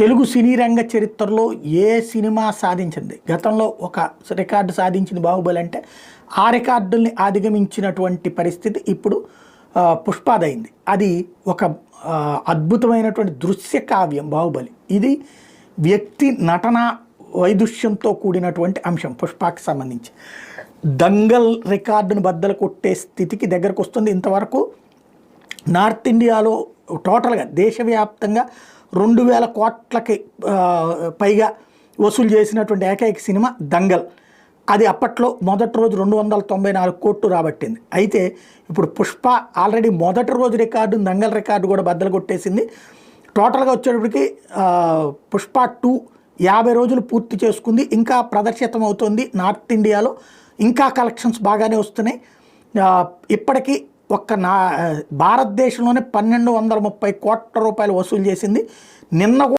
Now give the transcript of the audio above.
తెలుగు సినీ రంగ చరిత్రలో ఏ సినిమా సాధించింది? గతంలో ఒక రికార్డు సాధించింది బాహుబలి అంటే ఆ రికార్డుల్ని అధిగమించినటువంటి పరిస్థితి ఇప్పుడు పుష్పాదైంది. అది ఒక అద్భుతమైనటువంటి దృశ్య కావ్యం బాహుబలి. ఇది వ్యక్తి నటన వైదుష్యంతో కూడినటువంటి అంశం పుష్పాకి సంబంధించి. దంగల్ రికార్డును బద్దలు కొట్టే స్థితికి దగ్గరకు వస్తుంది ఇంతవరకు. నార్త్ ఇండియాలో టోటల్గా దేశవ్యాప్తంగా రెండు వేల కోట్లకి పైగా వసూలు చేసినటువంటి ఏకైక సినిమా దంగల్. అది అప్పట్లో మొదటి రోజు రెండు వందల తొంభై నాలుగు కోట్లు రాబట్టింది. అయితే ఇప్పుడు పుష్ప ఆల్రెడీ మొదటి రోజు రికార్డు దంగల్ రికార్డు కూడా బద్దలు కొట్టేసింది. టోటల్గా వచ్చేటప్పటికి పుష్ప టూ యాభై రోజులు పూర్తి చేసుకుంది. ఇంకా ప్రదర్శితం అవుతుంది నార్త్ ఇండియాలో. ఇంకా కలెక్షన్స్ బాగానే వస్తున్నాయి. ఇప్పటికీ ఒక్క నా భారతదేశంలోనే పన్నెండు వందల ముప్పై కోట్ల రూపాయలు వసూలు చేసింది. నిన్న